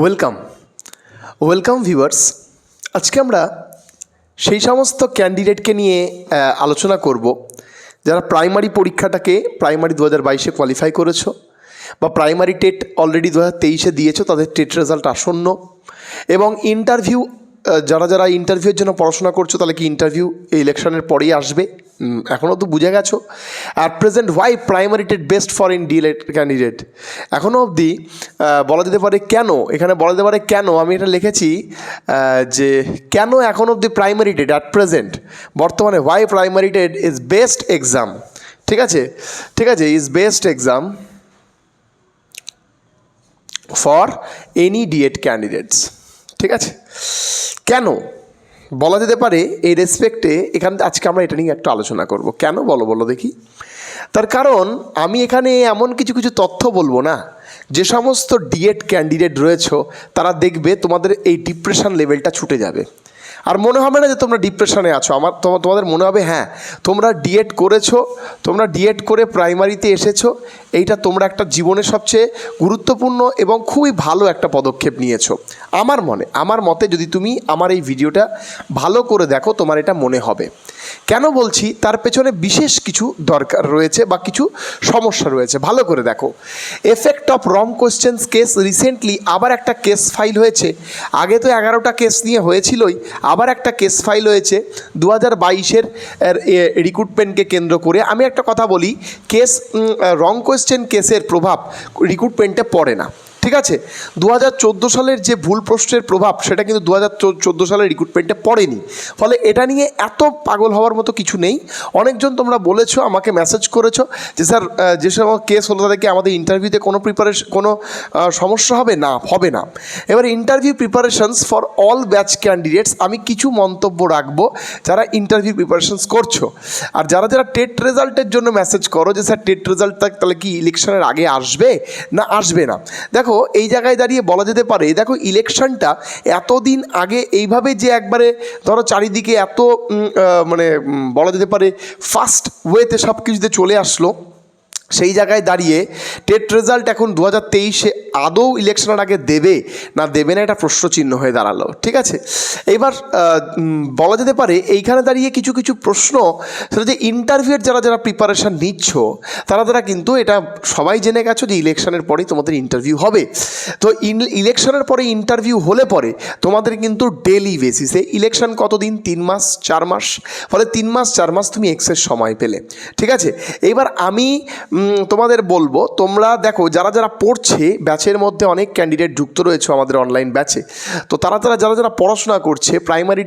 Welcome welcome viewers আজকে আমরা সেই সমস্ত ক্যান্ডিডেটকে নিয়ে আলোচনা করব যারা প্রাইমারি পরীক্ষাটাকে প্রাইমারি দু হাজার বাইশে কোয়ালিফাই করেছ বা প্রাইমারি টেট অলরেডি দু হাজার তেইশে দিয়েছ, তাদের টেট রেজাল্ট আসন্ন এবং ইন্টারভিউ যারা যারা ইন্টারভিউর জন্য পড়াশোনা করছ, তাহলে কি ইন্টারভিউ এই ইলেকশনের পরেই আসবে? এখনও তো বুঝে গেছো? আর present why primary TET best for in DElEd candidate এখনও অবধি বলা যেতে পারে কেন? এখানে বলা যেতে পারে কেন? আমি এটা লিখেছি যে কেন এখন অবধি প্রাইমারি টেট অ্যাট প্রেজেন্ট বর্তমানে why primary TET is best exam ঠিক আছে? ঠিক আছে is best exam for any DEd candidates ঠিক আছে? কেন? বলা যেতে পারে এই রেসপেক্টে এখান আজকে আমরা এটা নিয়ে একটু আলোচনা করব। কেন বলো বলো দেখি। তার কারণ আমি এখানে এমন কিছু কিছু তথ্য বলব না, যে সমস্ত ডিএড ক্যান্ডিডেট রয়েছে, তারা দেখবে তোমাদের এই ডিপ্রেশন লেভেলটা ছুটে যাবে। আর মনে হবে না যে তোমরা ডিপ্রেশনে আছো। আমার তোমাদের মনে হবে হ্যাঁ তোমরা ডিএড করেছ, তোমরা ডিএড করে প্রাইমারিতে এসেছ, এইটা তোমরা একটা জীবনের সবচেয়ে গুরুত্বপূর্ণ এবং খুবই ভালো একটা পদক্ষেপ নিয়েছো। আমার মনে, আমার মতে যদি তুমি আমার এই ভিডিওটা ভালো করে দেখো, তোমার এটা মনে হবে। কেন বলছি? তার পেছনে বিশেষ কিছু দরকার রয়েছে বা কিছু সমস্যা রয়েছে। ভালো করে দেখো। Effect of wrong questions case recently আবার একটা কেস ফাইল হয়েছে। আগে তো এগারোটা কেস নিয়ে হয়েছিলই, আবার একটা কেস ফাইল হয়েছে দু হাজার বাইশের রিক্রুটমেন্টকে কেন্দ্র করে। আমি একটা কথা বলি কেস রং কোয়েশ্চেন কেসের প্রভাব রিক্রুটমেন্টে পড়ে না। ঠিক আছে? দু হাজার চোদ্দ সালের যে ভুল প্রশ্নের প্রভাব, সেটা কিন্তু দু হাজার চোদ্দ সালের রিক্রুটমেন্টে পড়েনি। ফলে এটা নিয়ে এত পাগল হওয়ার মতো কিছু নেই। অনেকজন তোমরা বলেছ, আমাকে মেসেজ করেছ যে, স্যার যে সময় কেস হলো তাদেরকে আমাদের ইন্টারভিউতে কোনো প্রিপারেশন কোনো সমস্যা হবে? না হবে না। এবার interview preparations for all batch candidates আমি কিছু মন্তব্য রাখব যারা ইন্টারভিউ প্রিপারেশনস করছ। আর যারা যারা টেট রেজাল্টের জন্য মেসেজ করো যে, স্যার, টেট রেজাল্ট তাহলে কি ইলেকশনের আগে আসবে? না আসবে না। দেখো এই জায়গায় দাঁড়িয়ে বলা যেতে পারে দেখো ইলেকশনটা এতদিন আগে এইভাবে যে একবারে ধরো চারিদিকে এত মানে বলা যেতে পারে ফার্স্ট ওয়েতে সব কিছুতে চলে আসলো, সেই জায়গায় দাঁড়িয়ে টেট রেজাল্ট এখন দু হাজার তেইশে আদৌ ইলেকশনের আগে দেবে না দেবে না এটা প্রশ্নচিহ্ন হয়ে দাঁড়াল, ঠিক আছে? এবার বলা যেতে পারে এইখানে দাঁড়িয়ে কিছু কিছু প্রশ্ন সেটা যে ইন্টারভিউয়ের যারা যারা প্রিপারেশান নিচ্ছ, তারা তারা কিন্তু এটা সবাই জেনে গেছো যে ইলেকশনের পরেই তোমাদের ইন্টারভিউ হবে। তো ইলেকশনের পরে ইন্টারভিউ হলে পরে তোমাদের কিন্তু ডেলি বেসিসে ইলেকশন কতদিন? তিন মাস, চার মাস? ফলে তিন মাস, চার মাস তুমি এক্সের সময় পেলে, ঠিক আছে? এবার আমি তোমাদের বলব, তোমরা দেখো যারা যারা পড়ছে ব্যাচের মধ্যে অনেক ক্যান্ডিডেট যুক্ত রয়েছে আমাদের অনলাইন ব্যাচে। তো তারা তারা যারা যারা পড়াশোনা করছে প্রাইমারি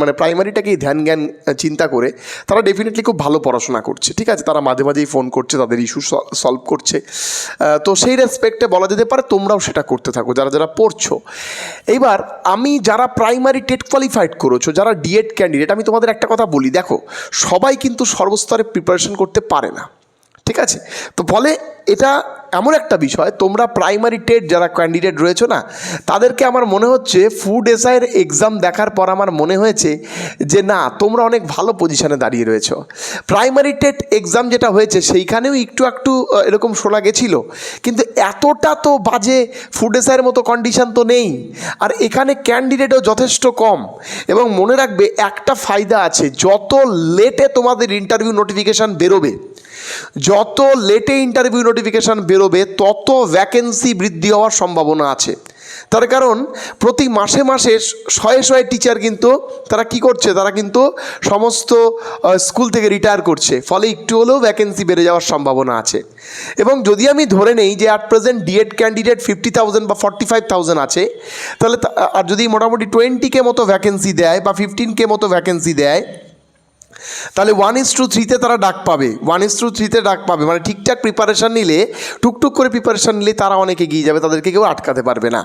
মানে প্রাইমারিটাকেই ধ্যান জ্ঞান চিন্তা করে তারা ডেফিনেটলি খুব ভালো পড়াশোনা করছে, ঠিক আছে? তারা মাঝে মাঝেই ফোন করছে, তাদের ইস্যু সলভ করছে। তো সেই রেসপেক্টে বলা যেতে পারে তোমরাও সেটা করতে থাকো, যারা যারা পড়ছো। এইবার আমি যারা প্রাইমারি টেট কোয়ালিফাইড করেছ, যারা ডিএড ক্যান্ডিডেট আমি তোমাদের একটা কথা বলি, দেখো, সবাই কিন্তু সর্বস্তরে প্রিপারেশন করতে পারে না। ঠিক আছে? তো ফলে এটা এমন একটা বিষয়, তোমরা প্রাইমারি টেট যারা ক্যান্ডিডেট রয়েছো না, তাদেরকে আমার মনে হচ্ছে ফুড এসআইয়ের এক্সাম দেখার পর আমার মনে হয়েছে যে না, তোমরা অনেক ভালো পজিশানে দাঁড়িয়ে রয়েছো। প্রাইমারি টেট এক্সাম যেটা হয়েছে, সেইখানেও একটু একটু এরকম শোনা গেছিল। কিন্তু এতটা তো বাজে ফুড এসআইয়ের মতো কন্ডিশান তো নেই। আর এখানে ক্যান্ডিডেটও যথেষ্ট কম। এবং মনে রাখবে, একটা ফায়দা আছে, যত লেটে তোমাদের ইন্টারভিউ নোটিফিকেশান বেরোবে যত লেটে ইন্টারভিউ নোটিফিকেশান বেরোবে, তত ভ্যাকেন্সি বৃদ্ধি হওয়ার সম্ভাবনা আছে। তার কারণ, প্রতি মাসে মাসে শয়ে শয়ে টিচার কিন্তু, তারা কি করছে? তারা কিন্তু সমস্ত স্কুল থেকে রিটায়ার করছে। ফলে একটু হলেও ভ্যাকেন্সি বেড়ে যাওয়ার সম্ভাবনা আছে। এবং যদি আমি ধরে নেই যে at present DEd candidate fifty thousand বা ফর্টি ফাইভ থাউজেন্ড আছে, তাহলে আর যদি মোটামুটি টোয়েন্টি কে মতো ভ্যাকেন্সি দেয় বা ফিফটিন কে মতো ভ্যাকেন্সি দেয় তাহলে ওয়ান ইস টু থ্রিতে তারা ডাক পাবে। ওয়ান ইস টু থ্রিতে ডাক পাবে। মানে ঠিকঠাক প্রিপারেশান নিলে, টুকটুক করে প্রিপারেশান নিলে তারা অনেকে এগিয়ে যাবে, তাদেরকে কেউ আটকাতে পারবে না।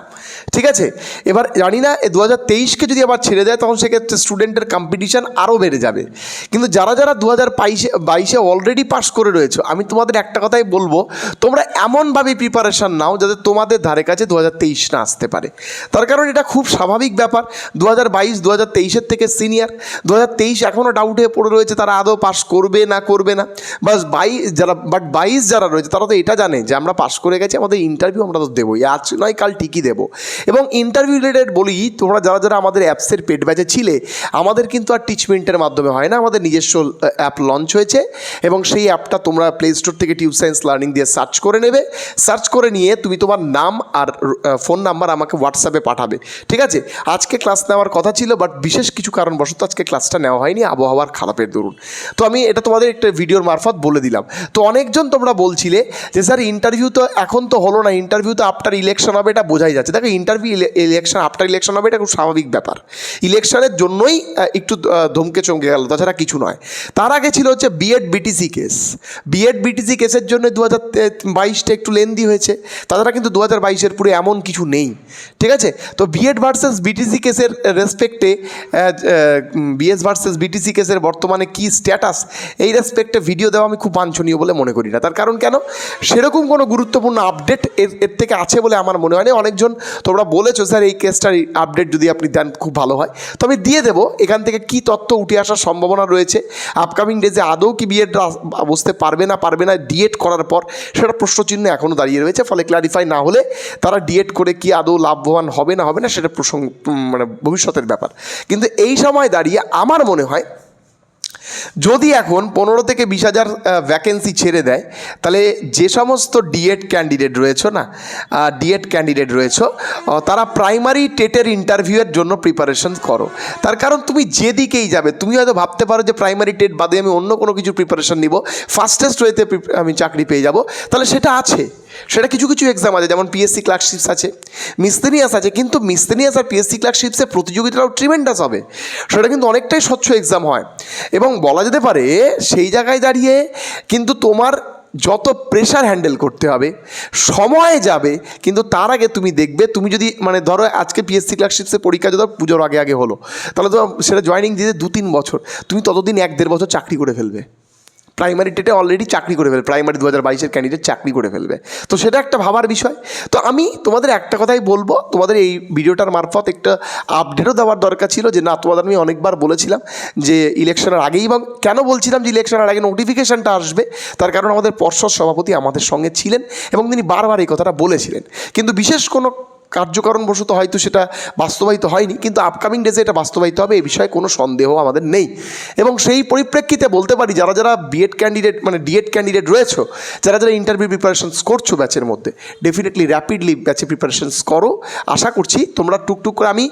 ঠিক আছে? এবার জানি না দু হাজার তেইশকে যদি আবার ছেড়ে দেয়, তখন সেক্ষেত্রে স্টুডেন্টের কম্পিটিশান আরও বেড়ে যাবে। কিন্তু যারা যারা দু হাজার বাইশে বাইশে অলরেডি পাস করে রয়েছে, আমি তোমাদের একটা কথাই বলব, তোমরা এমনভাবে প্রিপারেশান নাও যাতে তোমাদের ধারে কাছে দু হাজার তেইশ না আসতে পারে। তার কারণ এটা খুব স্বাভাবিক ব্যাপার। দু হাজার বাইশ দু হাজার তেইশের থেকে সিনিয়র দু হাজার তেইশ এখনও ডাউটে পড়ে পড়ে রয়েছে তারা আদৌ পাস করবে না করবে না। বাস বাইশ যারা বাট বাইশ যারা রয়েছে, তারা তো এটা জানে যে আমরা পাস করে গেছি, আমাদের ইন্টারভিউ আমরা তো দেবোই। আজ নয়, কাল ঠিকই দেবো। এবং ইন্টারভিউ রিলেটেড বলি, তোমরা যারা যারা আমাদের অ্যাপসের পেট ব্যাচে ছিলে, আমাদের কিন্তু আর টিচমেন্টের মাধ্যমে হয় না। আমাদের নিজস্ব অ্যাপ লঞ্চ হয়েছে এবং সেই অ্যাপটা তোমরা প্লে স্টোর থেকে টিউব সায়েন্স লার্নিং দিয়ে সার্চ করে নেবে। সার্চ করে নিয়ে তুমি তোমার নাম আর ফোন নাম্বার আমাকে হোয়াটসঅ্যাপে পাঠাবে। ঠিক আছে? আজকে ক্লাস নেওয়ার কথা ছিল বাট বিশেষ কিছু কারণবশত আজকে ক্লাসটা নেওয়া হয়নি। আবহাওয়ার খারাপের দরুন। তো আমি এটা তোমাদের একটা ভিডিওর মারফত বলে দিলাম। তো অনেকজন তোমরা বলছিলে যে, স্যার ইন্টারভিউ তো এখন তো হলো না ইন্টারভিউ তো আফটার ইলেকশন হবে। এটা বোঝাই যাচ্ছে। দেখো ইন্টারভিউ ইলেকশন আফটার ইলেকশন হবে এটা খুব স্বাভাবিক ব্যাপার। ইলেকশনের জন্যই একটু ধমকে চমকে গেল, তাছাড়া কিছু নয়। তার আগে ছিল হচ্ছে BEd BTC case BEd BTC কেসের জন্য দু হাজার বাইশটা একটু লেন্দি হয়েছে। তাছাড়া কিন্তু দু হাজার বাইশের পুরো এমন কিছু নেই। ঠিক আছে? তো বিএড ভার্সেস বিটিসি কেসের রেসপেক্টে বিএস ভার্সেস বিটিসি কেসের বর্তমানে কি স্ট্যাটাস এই রেসপেক্টে ভিডিও দেওয়া আমি খুব বাঞ্ছনীয় বলে মনে করি না। তার কারণ কেন? সেরকম কোনো গুরুত্বপূর্ণ আপডেট এর এর থেকে আছে বলে আমার মনে হয় না। অনেকজন তোমরা বলেছ, স্যার, এই কেসটার আপডেট যদি আপনি দেন, খুব ভালো হয়। তো আমি দিয়ে দেবো, এখান থেকে কি তথ্য উঠে আসার সম্ভাবনা রয়েছে। আপকামিং ডেজে আদৌ কি বিএড বসতে পারবে না পারবে না ডিএড করার পর, সেটা প্রশ্নচিহ্ন এখনও দাঁড়িয়ে রয়েছে। ফলে ক্লারিফাই না হলে তারা ডিএড করে কি আদৌ লাভবান হবে না হবে না, সেটা প্রসঙ্গ মানে ভবিষ্যতের ব্যাপার। কিন্তু এই সময় দাঁড়িয়ে আমার মনে হয় যদি এখন পনেরো থেকে বিশ হাজার ভ্যাকেন্সি ছেড়ে দেয়, তাহলে যে সমস্ত ডিএড ক্যান্ডিডেট রয়েছে না ডিএড ক্যান্ডিডেট রয়েছে তারা প্রাইমারি টেটের ইন্টারভিউয়ের জন্য প্রিপারেশন করো। তার কারণ তুমি যেদিকেই যাবে, তুমি হয়তো ভাবতে পারো যে প্রাইমারি টেট বাদে আমি অন্য কোনো কিছু প্রিপারেশন নিব। ফাস্টেস্ট ওয়েতে আমি চাকরি পেয়ে যাব। তাহলে সেটা আছে। সেটা কিছু কিছু এক্সাম আছে, যেমন পিএসসি ক্লার্কশিপস আছে মিসতেনিয়াস আছে, কিন্তু মিসতেনিয়াস আর পিএসসি ক্লার্কশিপসের প্রতিযোগিতাটাও ট্রিমেন্ডাস হবে। সেটা কিন্তু অনেকটাই স্বচ্ছ এক্সাম হয়। এবং বলা যেতে পারে, সেই জায়গায় দাঁড়িয়ে কিন্তু তোমার যত প্রেশার হ্যান্ডেল করতে হবে, সময় যাবে, কিন্তু তার আগে তুমি দেখবে, তুমি যদি মানে ধরো আজকে পিএসসি ক্লার্কশিপসের পরীক্ষা যদি পুজোর আগে আগে হলো, তাহলে তো সেটা জয়নিং দিতে দু তিন বছর, তুমি ততদিন এক দেড় বছর চাকরি করে ফেলবে। প্রাইমারি টেটে অলরেডি চাকরি করে ফেলবে প্রাইমারি দু হাজার বাইশের ক্যান্ডিডেট চাকরি করে ফেলবে। তো সেটা একটা ভাবার বিষয়। তো আমি তোমাদের একটা কথাই বলব, তোমাদের এই ভিডিওটার মারফত একটা আপডেটও দেওয়ার দরকার ছিল যে, না, তোমাদের আমি অনেকবার বলেছিলাম যে ইলেকশনের আগেই এবং কেন বলছিলাম যে ইলেকশনের আগে নোটিফিকেশানটা আসবে, তার কারণ আমাদের পর্ষদ সভাপতি আমাদের সঙ্গে ছিলেন এবং তিনি বারবার এই কথাটা বলেছিলেন। কিন্তু বিশেষ কোনো কার্যকারণবশত হয়তো সেটা বাস্তবায়িত হয়নি, কিন্তু আপকামিং ডেজে এটা বাস্তবায়িত হবে এই বিষয়ে কোনো সন্দেহ আমাদের নেই। এবং সেই পরিপ্রেক্ষিতে বলতে পারি, যারা যারা বিএড ক্যান্ডিডেট মানে ডিএড ক্যান্ডিডেট রয়েছে, যারা যারা ইন্টারভিউ প্রিপারেশনস করছ ব্যাচের মধ্যে ডেফিনেটলি র্যাপিডলি ব্যাচে প্রিপারেশনস করো। আশা করছি তোমরা টুকটুক করে আমি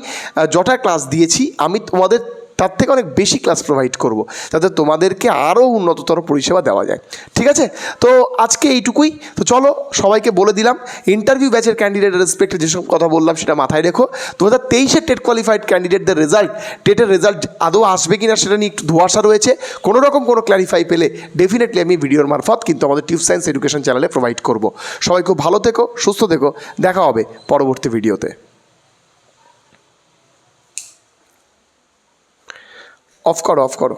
যটা ক্লাস দিয়েছি, আমি তোমাদের তার থেকে অনেক বেশি ক্লাস প্রোভাইড করব, যাতে তোমাদেরকে আরও উন্নততর পরিষেবা দেওয়া যায়। ঠিক আছে? তো আজকে এইটুকুই। তো চলো, সবাইকে বলে দিলাম ইন্টারভিউ ব্যাচের ক্যান্ডিডেট রেসপেক্টে যেসব কথা বললাম সেটা মাথায় রেখো। দু হাজার তেইশের টেট কোয়ালিফাইড ক্যান্ডিডেটদের রেজাল্ট টেটের রেজাল্ট আদৌ আসবে কি না সেটা নিয়ে একটু ধোয়াশা রয়েছে। কোনো রকম কোনো ক্ল্যারিফাই পেলে ডেফিনেটলি আমি ভিডিওর মারফত কিন্তু আমাদের টিউব সায়েন্স এডুকেশন চ্যানেলে প্রোভাইড করব। সবাই খুব ভালো থেকো, সুস্থ থেকো। দেখা হবে পরবর্তী ভিডিওতে অফ করো অফ করো